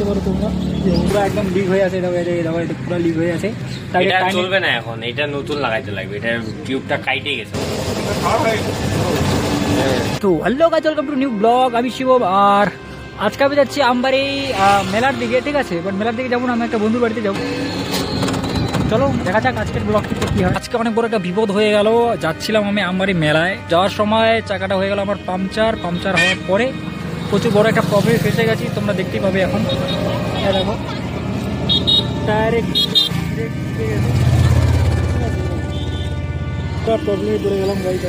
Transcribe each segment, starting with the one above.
দেখতে পারো তোমরা। যে পুরো একদম লিক হয়ে আছে দেখো এটা দেখো এটা পুরো লিক হয়ে আছে। তাই এটা চলবে না এখন এটা নতুন লাগাইতে লাগবে এটা টিউবটা কাইটে গেছে। তো হ্যালো গাছ ওয়েলকাম টু নিউ ব্লগ আমি শিবম আর আজকে আমি যাচ্ছি আমবাড়ি মেলার দিকে ঠিক আছে? বাট মেলার দিকে যাব না আমি একটা বন্ধুর বাড়িতে যাব। চলো দেখা যাক আজকের ব্লগটিতে কি হয়। আজকে অনেক বড় একটা বিপদ হয়ে গেল যাচ্ছিলাম আমি আমবাড়ি মেলায়। যাওয়ার সময় চাকাটা হয়ে গেল আমার পাংচার পাংচার হওয়ার পরে প্রচুর বড় একটা প্রবলেম ফেসে গেছি, তোমরা দেখতেই পাবে এখন। দেখো। পড়ে গেলাম গাড়িটা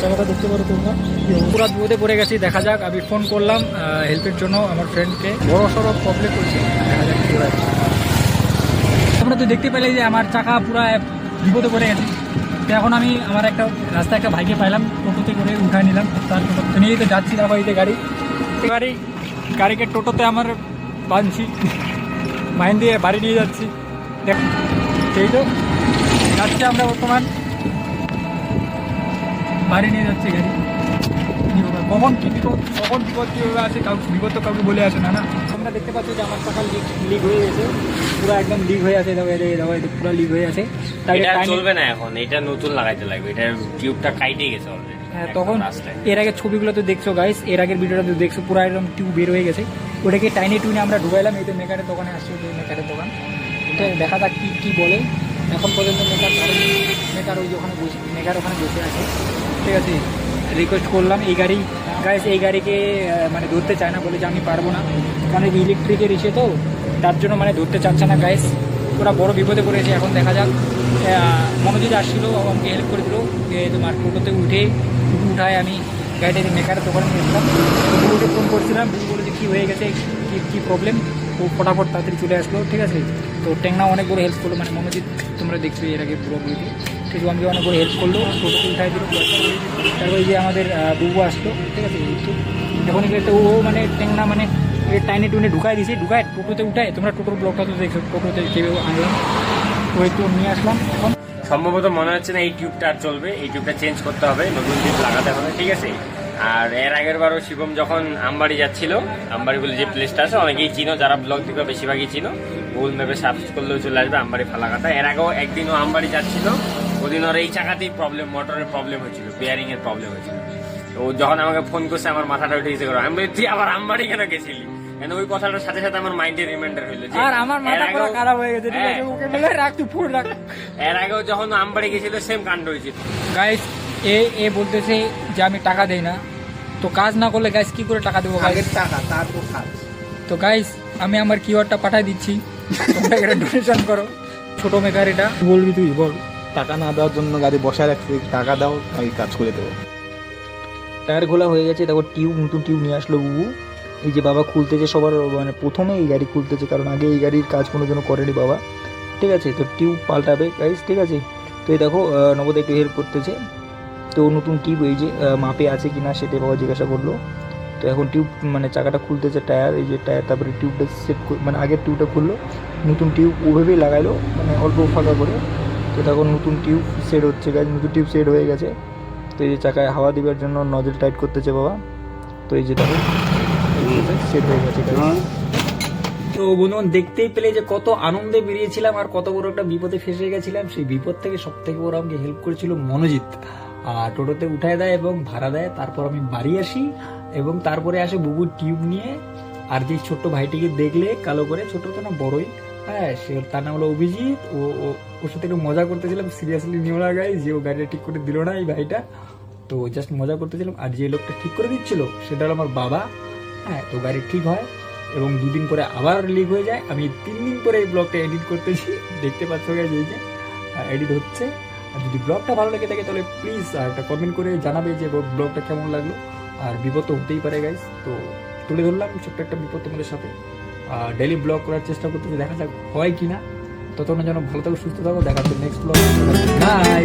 জায়গাটা দেখতে পারো তোমরা। পুরো বিপদে পড়ে গেছি, দেখা যাক। আমি ফোন করলাম হেল্পের জন্য আমার ফ্রেন্ডকে বড় সড়ো প্রবলেম করছি তোমরা তো দেখতে পেলে যে আমার চাকা পুরো বিপদে পড়ে গেছে। এখন আমি আমার একটা রাস্তায় একটা ভাইকে পাইলাম, টোটোতে করে উঠায় নিলাম। তার টোটো তো যাচ্ছি না যে গাড়ি গাড়ি গাড়িকে টোটোতে আমার বাঁধছি। মাইন দিয়ে বাড়ি নিয়ে যাচ্ছি। দেখ, সেই তো। যাচ্ছি আমরা বর্তমান। বাড়ি নিয়ে যাচ্ছি গাড়ি। কি হবে? কখন কি বিপদ কখন বিপদ কীভাবে আছে কাউ বিপদ তো কাউকে বলে আসে না না? তোমরা দেখতে পাচ্ছ যে আমার টাকা লিক লিক হয়ে গেছে। পুরো একদম লিক হয়ে আছে দেখো এটা দেখো এটা পুরো লিক হয়ে আছে। তাই এটা চলবে না এখন এটা নতুন লাগাইতে লাগবে এটা টিউবটা কাইটে গেছে অলরেডি হ্যাঁ তখন এর আগে ছবিগুলো তো দেখছ গাইস এর আগের ভিডিওটা তো দেখছ পুরো একদম টিউব বের হয়ে গেছে। ওটাকে টাইনে টুইনে আমরা ঢুকাইলাম এই তো মেকারের দোকানে আসছে ওই মেকারের দোকান। তো দেখা যাক কি কি বলে। এখন পর্যন্ত মেকার মেকার ওই যে ওখানে বসে মেকার ওখানে বসে আছে। ঠিক আছে? রিকোয়েস্ট করলাম, এই গাড়ি গাইস এই গাড়িকে মানে ধরতে চায় না বলে যে আমি পারব না। কারণ ইলেকট্রিকের ইসে তো, তার জন্য মানে ধরতে চাচ্ছে না গাইস ওরা বড় বিপদে পড়েছে, এখন দেখা যাক। মনোজিৎ আসছিল, আমাকে হেল্প করে দিল, যে তোমার টোটোতে উঠে উঠায় আমি গাড়িটাকে মেকারের দোকানে গেছিলাম। টুকুকে ফোন করছিলাম বলে যে কী হয়ে গেছে? কী কী প্রবলেম ও ফটাফট তাড়াতাড়ি চলে আসলো, ঠিক আছে? তো টেংনা অনেক বড় হেল্প করল মানে মনোজিৎ, তোমরা দেখছ এর আগে পুরোপুরিতে আমাকে অনেক বড় হেল্প করল টোটোতে উঠাই দিল। তারপরে যে আমাদের বুবু আসতো ঠিক আছে? এখন এগুলো ও মানে টেংনা মানে টাইনে টুনে ঢুকাই দিয়েছি ঢুকায় টোটোতে উঠায়, তোমরা টোটোর ব্লকটা তো দেখছ টোটোতে কেউ আনলাম। তো তো নিয়ে আসলাম এখন। সম্ভবত মনে হচ্ছে না এই টিউবটা আর চলবে, এই টিউবটা চেঞ্জ করতে হবে, নতুন টিউব লাগাতে হবে, ঠিক আছে? আর এর আগের বারও শিবম যখন আমবাড়ি যাচ্ছিল আমবাড়ি বলে যে প্লেসটা আছে, অনেকেই চিনো, যারা ব্লগ থেকে বেশিরভাগই চিনো। গুগল ম্যাপে সার্চ করলেও চলে আসবে আমবাড়ি ফালাকাটা। এর আগেও একদিনও আমবাড়ি যাচ্ছিল ওদিন ওর এই চাকাতেই প্রবলেম মোটরের প্রবলেম হয়েছিল বিয়ারিং এর প্রবলেম হয়েছিল। তো ও যখন আমাকে ফোন করছে আমার মাথাটা উঠে গেছে আমি বলি, তুই আবার আমবাড়ি কেন গেছিলি? কেন ওই কথাটার সাথে সাথে আমার মাইন্ডে রিমাইন্ডার হইল আর আমার মাথা পুরো খারাপ হয়ে গেছে ঠিক আছে? হ্যাঁ। ওকে বলে রাখ তুই ফোন রাখ। এর আগেও যখন আমবাড়ি গেছিল সেম কাণ্ড হয়েছিল। গাইস এ এ বলতেছে যে আমি টাকা দেই না। তো কাজ না করলে গাইস কি করে টাকা দেবো গাইস টাকা তারপর কাজ। তো গাইস আমি আমার কিওয়ার্ডটা পাঠাই দিচ্ছি। তোমরা এটা ডোনেশন করো। ছোট মেকার এটা। বলবি তুই বল। টাকা না দেওয়ার জন্য গাড়ি বসায় রাখছি, টাকা দাও, আমি কাজ করে দেবো। টায়ার খোলা হয়ে গেছে, তারপর টিউব, নতুন টিউব নিয়ে আসলো বুবু। এই যে বাবা খুলতেছে সবার মানে প্রথমে এই গাড়ি খুলতেছে, কারণ আগে এই গাড়ির কাজ কোনো জন্য করেনি বাবা। ঠিক আছে, তো টিউব পাল্টাবে গাইস ঠিক আছে? তো এই দেখো নবদা একটু হেল্প করতেছে। তো নতুন টিউব, এই যে মাপে আছে কি না সেটাই বাবা জিজ্ঞাসা করল। তো এখন টিউব মানে চাকাটা খুলতেছে টায়ার, এই যে টায়ার, তারপরে টিউবটা সেট মানে আগের টিউবটা খুললো, নতুন টিউব ওভাবেই লাগাইলো মানে অল্প ফাঁকা করে। তো তখন নতুন টিউব সেট হচ্ছে গাছ নতুন টিউব সেট হয়ে গেছে। তো এই যে চাকায় হাওয়া দিবার জন্য নজল টাইট করতেছে বাবা। তো এই যে দেখো সেট হয়ে গেছে। তো বন্ধুগণ, দেখতেই পেলে যে কত আনন্দে বেরিয়েছিলাম আর কত বড় একটা বিপদে ফেসে গেছিলাম। সেই বিপদ থেকে সব থেকে বড় আমাকে হেল্প করেছিল মনোজিৎ। আর টোটোতে উঠায় দেয় এবং ভাড়া দেয়। তারপর আমি বাড়ি আসি এবং তারপরে আসে বুবুর টিউব নিয়ে। আর যে ছোট্ট ভাইটিকে দেখলে, কালো করে, ছোট তো না, বড়ই। হ্যাঁ সে তার নাম হলো অভিজিৎ। ও ওর সাথে একটু মজা করতেছিলাম সিরিয়াসলি নিও না গাই যে ও গাড়িটা ঠিক করে দিল না এই ভাইটা তো জাস্ট মজা করতেছিলাম, আর যে লোকটা ঠিক করে দিচ্ছিল, সেটা হলো আমার বাবা। হ্যাঁ তো গাড়ি ঠিক হয় এবং দুদিন পরে আবার লিক হয়ে যায়। আমি তিন দিন পরে এই ব্লগটা এডিট করতেছি। দেখতে পাচ্ছ গাইজ এই যে এডিট হচ্ছে। আর যদি ব্লগটা ভালো লেগে থাকে তাহলে প্লিজ একটা কমেন্ট করে জানাবে যে ব্লগটা কেমন লাগল। আর বিপদ তো হতেই পারে গাইজ তো তুলে ধরলাম ছোট্ট একটা বিপদ তোমাদের সাথে। ডেলি ব্লগ করার চেষ্টা করতেছি, দেখা যাক হয় কি না ততক্ষণ যেন ভালো থাকো, সুস্থ থাকো, দেখা নেক্সট ব্লগ বাই